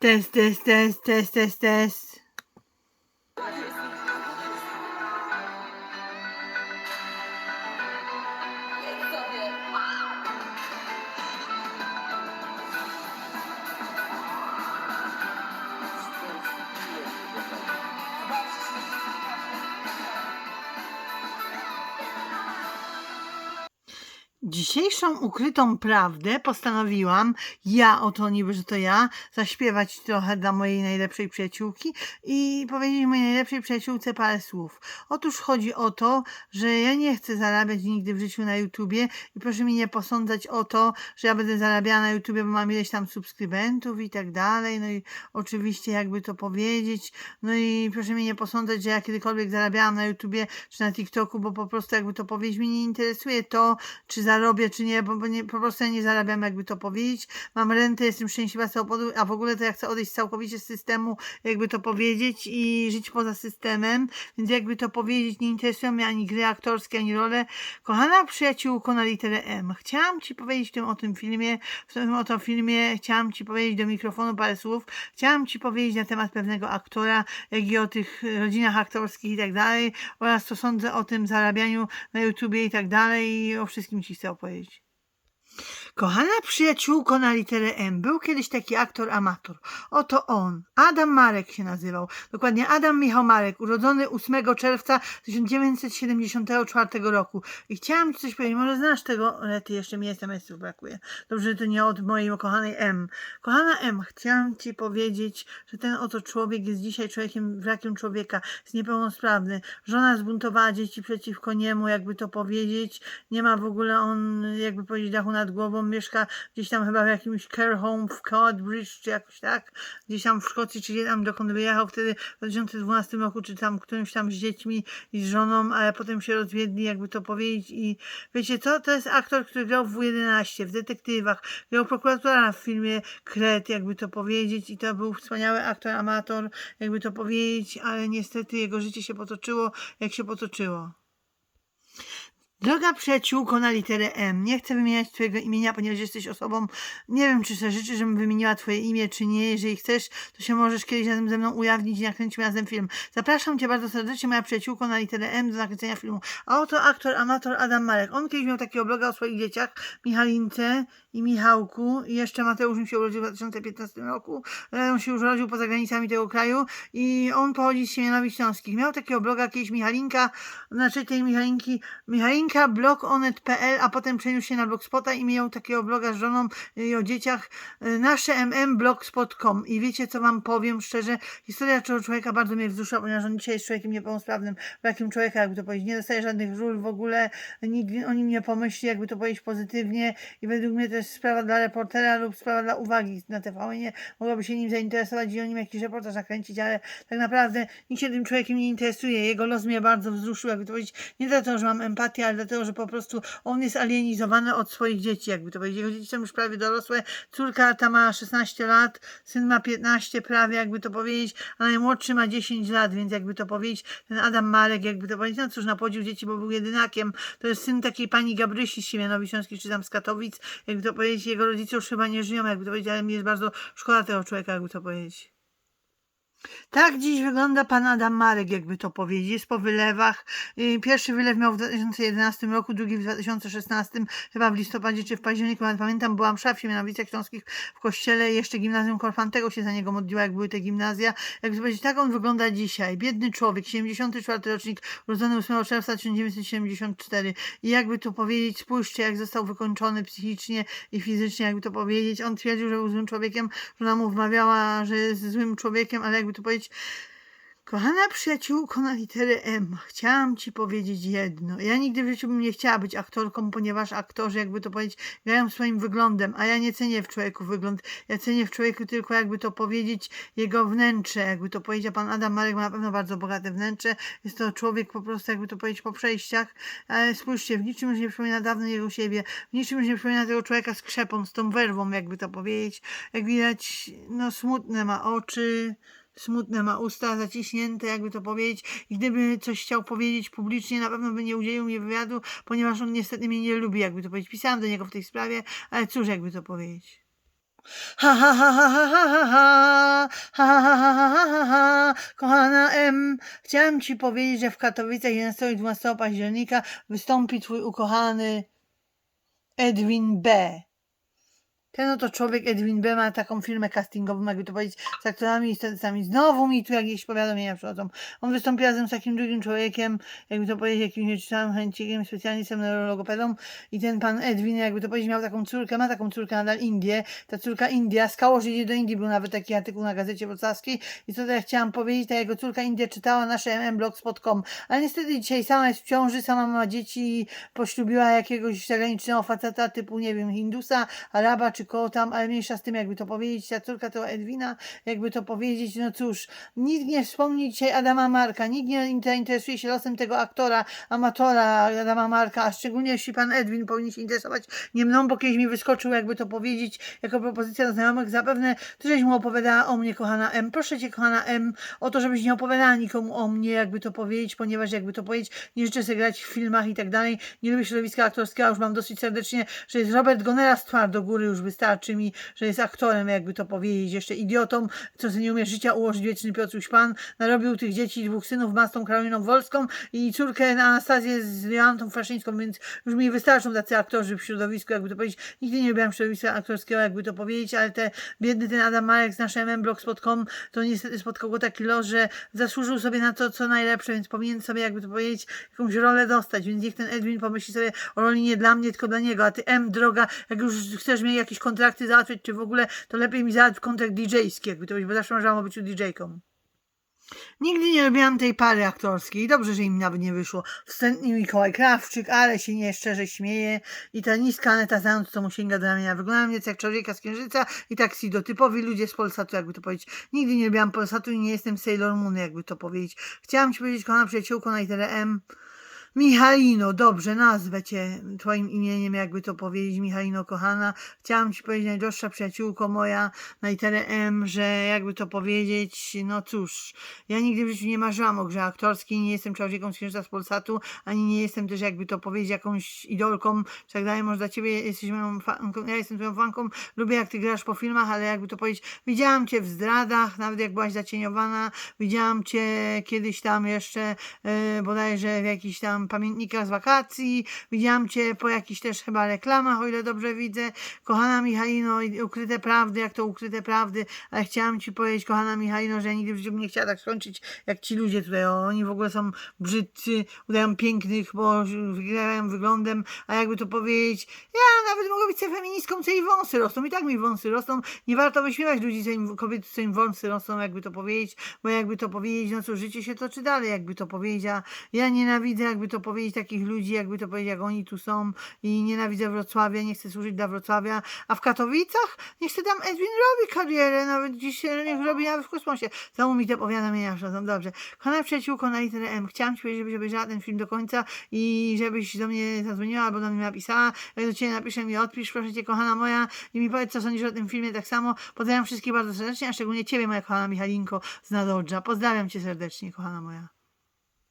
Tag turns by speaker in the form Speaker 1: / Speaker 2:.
Speaker 1: Test, test, test, test, test, test. Dzisiejszą ukrytą prawdę postanowiłam, ja oto niby, że to ja, zaśpiewać trochę dla mojej najlepszej przyjaciółki i powiedzieć mojej najlepszej przyjaciółce parę słów. Otóż chodzi o to, że ja nie chcę zarabiać nigdy w życiu na YouTubie i proszę mi nie posądzać o to, że ja będę zarabiała na YouTubie, bo mam ileś tam subskrybentów i tak dalej. No i oczywiście jakby to powiedzieć, no i proszę mnie nie posądzać, że ja kiedykolwiek zarabiałam na YouTubie czy na TikToku, bo po prostu jakby to powiedzieć, mnie nie interesuje to, czy zarobię, czy nie, bo, bo nie, po prostu ja nie zarabiam, jakby to powiedzieć. Mam rentę, jestem szczęśliwa z tego powodu, a w ogóle to ja chcę odejść całkowicie z systemu, jakby to powiedzieć i żyć poza systemem, więc jakby to powiedzieć, nie interesują mnie ani gry aktorskie, ani role. Kochana przyjaciółko na literę M, chciałam Ci powiedzieć w tym o tym filmie, w tym oto filmie, chciałam Ci powiedzieć do mikrofonu parę słów, chciałam Ci powiedzieć na temat pewnego aktora, jak i o tych rodzinach aktorskich i tak dalej, oraz co sądzę o tym zarabianiu na YouTubie i tak dalej i o wszystkim Ci chcę 小 powiedzieć Kochana przyjaciółko na literę M, był kiedyś taki aktor amator. Oto on, Adam Marek się nazywał. Dokładnie Adam Michał Marek, urodzony 8 czerwca 1974 roku. I chciałam ci coś powiedzieć, może znasz tego, ale ty jeszcze mi SMS-ów brakuje. Dobrze, że to nie od mojej ukochanej M. Kochana M, chciałam ci powiedzieć, że ten oto człowiek jest dzisiaj człowiekiem, wrakiem człowieka, jest niepełnosprawny. Żona zbuntowała dzieci przeciwko niemu, jakby to powiedzieć. Nie ma w ogóle on, jakby powiedzieć, dachu nad głową. Mieszka gdzieś tam chyba w jakimś care home w Coatbridge, czy jakoś tak. Gdzieś tam w Szkocji, czy gdzie tam dokąd wyjechał wtedy w 2012 roku, czy tam którymś tam z dziećmi i z żoną, ale potem się rozwiedli, jakby to powiedzieć. I wiecie co? To jest aktor, który grał w W11, w detektywach, grał prokuratora w filmie Kret, jakby to powiedzieć. I to był wspaniały aktor, amator, jakby to powiedzieć, ale niestety jego życie się potoczyło, jak się potoczyło. Droga przyjaciółko na literę M, nie chcę wymieniać Twojego imienia, ponieważ jesteś osobą, nie wiem, czy sobie życzysz, żebym wymieniła Twoje imię, czy nie. Jeżeli chcesz, to się możesz kiedyś razem ze mną ujawnić i nakręcimy razem film. Zapraszam Cię bardzo serdecznie, moja przyjaciółko na literę M, do nakręcenia filmu. A oto aktor, amator Adam Marek. On kiedyś miał takiego bloga o swoich dzieciach, Michalince i Michałku. I jeszcze Mateusz mi się urodził w 2015 roku. ale On się już urodził poza granicami tego kraju i on pochodzi z Siemianowi Śląskich. Miał takiego bloga kiedyś Michalinka, znaczy tej Michalinki, Michalinka blogonet.pl, a potem przeniósł się na blogspota i miał takiego bloga z żoną i o dzieciach. Y, nasze mm blogspot.com i wiecie co wam powiem szczerze, historia tego człowieka bardzo mnie wzrusza, ponieważ on dzisiaj jest człowiekiem niepełnosprawnym, brakiem człowieka, jakby to powiedzieć, nie dostaje żadnych ról w ogóle, nikt o nim nie pomyśli, jakby to powiedzieć pozytywnie. I według mnie to jest sprawa dla reportera lub sprawa dla uwagi na TVN, mogłaby się nim zainteresować i o nim jakiś reportaż nakręcić, ale tak naprawdę nikt się tym człowiekiem nie interesuje, jego los mnie bardzo wzruszył, jakby to powiedzieć, nie dlatego, że mam empatię, ale dlatego, że po prostu on jest alienizowany od swoich dzieci, jakby to powiedzieć. Jego dzieci są już prawie dorosłe, córka ta ma 16 lat, syn ma 15 prawie, jakby to powiedzieć, a najmłodszy ma 10 lat, więc jakby to powiedzieć, ten Adam Marek, jakby to powiedzieć, no cóż, napłodził dzieci, bo był jedynakiem. To jest syn takiej pani Gabrysi z czy tam z Katowic, jakby to powiedzieć, jego rodzice już chyba nie żyją, jakby to powiedzieć, ale mi jest bardzo szkoda tego człowieka, jakby to powiedzieć. Tak dziś wygląda pan Adam Marek, jakby to powiedzieć. Po wylewach. Yy, Pierwszy wylew miał w 2011 roku, drugi w 2016, chyba w listopadzie czy w październiku, nawet pamiętam, byłam w szafie Mianowicach Śląskich w kościele, jeszcze gimnazjum Korfantego się za niego modliła, jak były te gimnazja. To powiedzieć, tak on wygląda dzisiaj. Biedny człowiek, 74 rocznik, urodzony 8 czerwca 1974. I jakby to powiedzieć, spójrzcie, jak został wykończony psychicznie i fizycznie, jakby to powiedzieć. On twierdził, że był złym człowiekiem, żona mu wmawiała, że jest złym człowiekiem, ale jakby to powiedzieć, Kochana przyjaciółko na literę M, chciałam ci powiedzieć jedno. Ja nigdy w życiu bym nie chciała być aktorką, ponieważ aktorzy, jakby to powiedzieć, grają swoim wyglądem, a ja nie cenię w człowieku wygląd. Ja cenię w człowieku tylko, jakby to powiedzieć, jego wnętrze, jakby to powiedział pan Adam Marek, ma na pewno bardzo bogate wnętrze. Jest to człowiek po prostu, jakby to powiedzieć, po przejściach. Ale spójrzcie, w niczym już nie przypomina dawno jego siebie, w niczym już nie przypomina tego człowieka z krzepą, z tą werwą, jakby to powiedzieć. Jak widać, no smutne ma oczy, smutne ma usta, zaciśnięte, jakby to powiedzieć. I gdyby coś chciał powiedzieć publicznie, na pewno by nie udzielił mi wywiadu, ponieważ on niestety mnie nie lubi, jakby to powiedzieć. Pisałam do niego w tej sprawie, ale cóż, jakby to powiedzieć. Ha, ha, ha, ha, ha, ha, ha, ha, ha, ha, ha, ha, ha, ha, ha. Kochana M, chciałem Ci powiedzieć, że w Katowicach 11 i 12 października wystąpi Twój ukochany Edwin B. Ten oto człowiek, Edwin B., ma taką firmę castingową, jakby to powiedzieć, z aktorami i statystami. Znowu mi tu jakieś powiadomienia przychodzą. On wystąpi razem z takim drugim człowiekiem, jakby to powiedzieć, jakimś nieczytałym chęcikiem, specjalistą neurologopedą. I ten pan Edwin, jakby to powiedzieć, miał taką córkę, ma taką córkę nadal Indię. Ta córka India, skało, że idzie do Indii, był nawet taki artykuł na gazecie wrocławskiej. I co ja chciałam powiedzieć, ta jego córka India czytała nasze mblogspot.com. Ale niestety dzisiaj sama jest w ciąży, sama ma dzieci, poślubiła jakiegoś zagranicznego faceta typu, nie wiem, Hindusa, Araba czy koło tam, ale mniejsza z tym, jakby to powiedzieć, ta córka to Edwina, jakby to powiedzieć, no cóż, nikt nie wspomni dzisiaj Adama Marka, nikt nie interesuje się losem tego aktora, amatora Adama Marka, a szczególnie jeśli pan Edwin powinien się interesować nie mną, bo kiedyś mi wyskoczył, jakby to powiedzieć, jako propozycja do znajomych, zapewne ty żeś mu opowiadała o mnie, kochana M. Proszę cię, kochana M, o to, żebyś nie opowiadała nikomu o mnie, jakby to powiedzieć, ponieważ jakby to powiedzieć, nie życzę sobie grać w filmach i tak dalej, nie lubię środowiska aktorskiego, już mam dosyć serdecznie, że jest Robert Gonera z Twardogóry, już wystarczy mi, że jest aktorem, jakby to powiedzieć, jeszcze idiotą, co sobie nie umie życia ułożyć, wieczny Piotruś Pan, narobił tych dzieci, dwóch synów, ma z tą Karoliną Wolską i córkę na Anastazję z Joantą Fraszyńską, więc już mi wystarczą tacy aktorzy w środowisku, jakby to powiedzieć, nigdy nie lubiłam środowiska aktorskiego, jakby to powiedzieć, ale te biedny ten Adam Marek z naszym mblogspot.com, to niestety spotkał go taki los, że zasłużył sobie na to, co najlepsze, więc powinien sobie, jakby to powiedzieć, jakąś rolę dostać, więc niech ten Edwin pomyśli sobie o roli nie dla mnie, tylko dla niego, a ty M, droga, jak już chcesz mi jakieś kontrakty załatwić, czy w ogóle, to lepiej mi załatw kontrakt DJ-ski, jakby to powiedzieć, bo zawsze marzyłam o byciu DJ-ką. Nigdy nie lubiłam tej pary aktorskiej. Dobrze, że im nawet nie wyszło. Wstępnie Mikołaj Krawczyk, ale się nie szczerze śmieje. I ta niska Aneta Zając, co mu sięga do ramienia. Wyglądam nieco jak człowieka z Księżyca i taksido. Typowi ludzie z Polsatu, jakby to powiedzieć. Nigdy nie lubiłam Polsatu i nie jestem Sailor Moon, jakby to powiedzieć. Chciałam ci powiedzieć, kochana przyjaciółko na literę M. Michalino, dobrze, nazwę cię twoim imieniem, jakby to powiedzieć, Michalino kochana. Chciałam ci powiedzieć, najdroższa przyjaciółko moja, na literę M, że jakby to powiedzieć, no cóż, ja nigdy w życiu nie marzyłam o grze aktorskiej, nie jestem czarowniką z Księżyca z Polsatu, ani nie jestem też, jakby to powiedzieć, jakąś idolką, tak dalej, może dla ciebie jesteś moją fanką, ja jestem twoją fanką, lubię jak ty grasz po filmach, ale jakby to powiedzieć, widziałam cię w zdradach, nawet jak byłaś zacieniowana, widziałam cię kiedyś tam jeszcze, yy, bodajże w jakichś tam pamiętnikach z wakacji, widziałam cię po jakichś też chyba reklamach, o ile dobrze widzę. Kochana Michalino, ukryte prawdy, jak to ukryte prawdy, ale chciałam ci powiedzieć, kochana Michalino, że ja nigdy w życiu bym nie chciała tak skończyć, jak ci ludzie tutaj, oni w ogóle są brzydcy, udają pięknych, bo wygrają wyglądem, a jakby to powiedzieć, ja nawet mogę być feministką, co jej wąsy rosną, i tak mi wąsy rosną, nie warto wyśmiewać ludzi, co im, kobiet, co im wąsy rosną, jakby to powiedzieć, bo jakby to powiedzieć, no co, życie się toczy dalej, jakby to powiedzieć, a ja nienawidzę, jakby to powiedzieć, takich ludzi, jakby to powiedzieć, jak oni tu są i nienawidzę Wrocławia, nie chcę służyć dla Wrocławia, a w Katowicach niech sobie tam Edwin robi karierę, nawet dziś niech robi nawet w kosmosie. Znowu mi te powiadomienia przychodzą, dobrze. Kochana przyjaciółko na literę M, chciałam Ci powiedzieć, żebyś obejrzała ten film do końca i żebyś do mnie zadzwoniła albo do mnie napisała, jak do Ciebie napiszę mi odpisz, proszę Cię, kochana moja i mi powiedz, co sądzisz o tym filmie tak samo. Pozdrawiam wszystkich bardzo serdecznie, a szczególnie Ciebie, moja kochana Michalinko z Nadodża. Pozdrawiam Cię serdecznie, kochana moja.